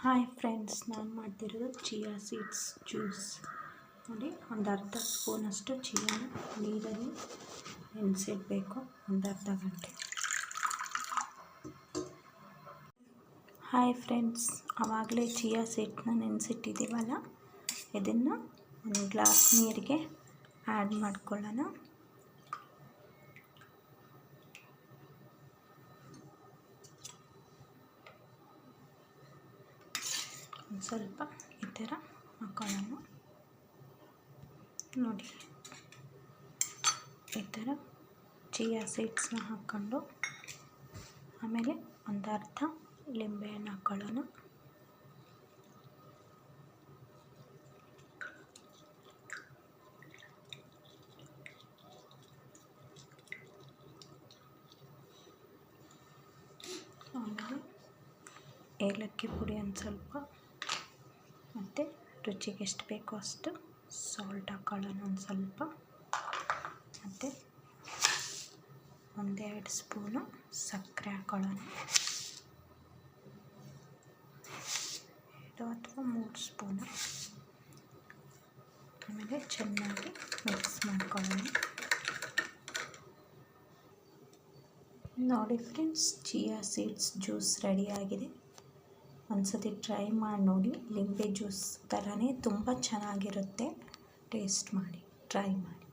Hi friends ನಾನು ಮಾಡ್ತಿರೋದು chia seeds juice ನೋಡಿ, ಒಂದು ಅರ್ಧ ಸ್ಪೂನಷ್ಟು ಚಿಯಾನ ನೀರಲ್ಲಿ ನೆನೆಸಿಡಬೇಕು. ಒಂದು ಅರ್ಧ ಗಂಟೆ. ಹಾಯ್ ಫ್ರೆಂಡ್ಸ್ ಆವಾಗಲೇ ಚಿಯಾ ಸೀಡ್ಸ್ನ ನೆನೆಸಿಟ್ಟಿದ್ದೀವಲ್ಲ? ಇದನ್ನು ಒಂದು ಗ್ಲಾಸ್ ನೀರಿಗೆ ಆ್ಯಡ್ ಮಾಡ್ಕೊಳ್ಳೋಣ. ಒಂದು ಸ್ವಲ್ಪ ಈ ಥರ ಹಾಕೊಳ್ಳೋಣ ನೋಡಿ. ಈ ಥರ ಚಿಯಾ ಸೀಡ್ಸ್ನ ಹಾಕ್ಕೊಂಡು ಆಮೇಲೆ ಒಂದು ಅರ್ಧ ಲಿಂಬೆಹಣ್ಣು ಹಾಕ್ಕೊಳ್ಳೋಣ ಏಲಕ್ಕಿ ಪುಡಿ ಒಂದು ಸ್ವಲ್ಪ ಮತ್ತು ರುಚಿಗೆ ಎಷ್ಟು ಬೇಕೋ ಅಷ್ಟು ಸಾಲ್ಟ್ ಹಾಕೊಳ್ಳೋಣ ಒಂದು ಸ್ವಲ್ಪ. ಮತ್ತು ಒಂದೆರಡು ಸ್ಪೂನು ಸಕ್ಕರೆ ಹಾಕೊಳ್ಳೋಣ. ಎರಡು ಅಥವಾ ಮೂರು ಸ್ಪೂನು. ಆಮೇಲೆ ಚೆನ್ನಾಗಿ ಮಿಕ್ಸ್ ಮಾಡ್ಕೊಳ್ಳೋಣ. ನೋಡಿ ಫ್ರೆಂಡ್ಸ್ ಚಿಯಾ ಸೀಡ್ಸ್ ಜ್ಯೂಸ್ ರೆಡಿಯಾಗಿದೆ ಒಂದು ಸತಿ ಟ್ರೈ ಮಾಡಿ ನೋಡಿ. ಲಿಂಬೆ ಜ್ಯೂಸ್ ಥರನೇ ತುಂಬ ಚೆನ್ನಾಗಿರುತ್ತೆ. ಟೇಸ್ಟ್ ಮಾಡಿ ಟ್ರೈ ಮಾಡಿ.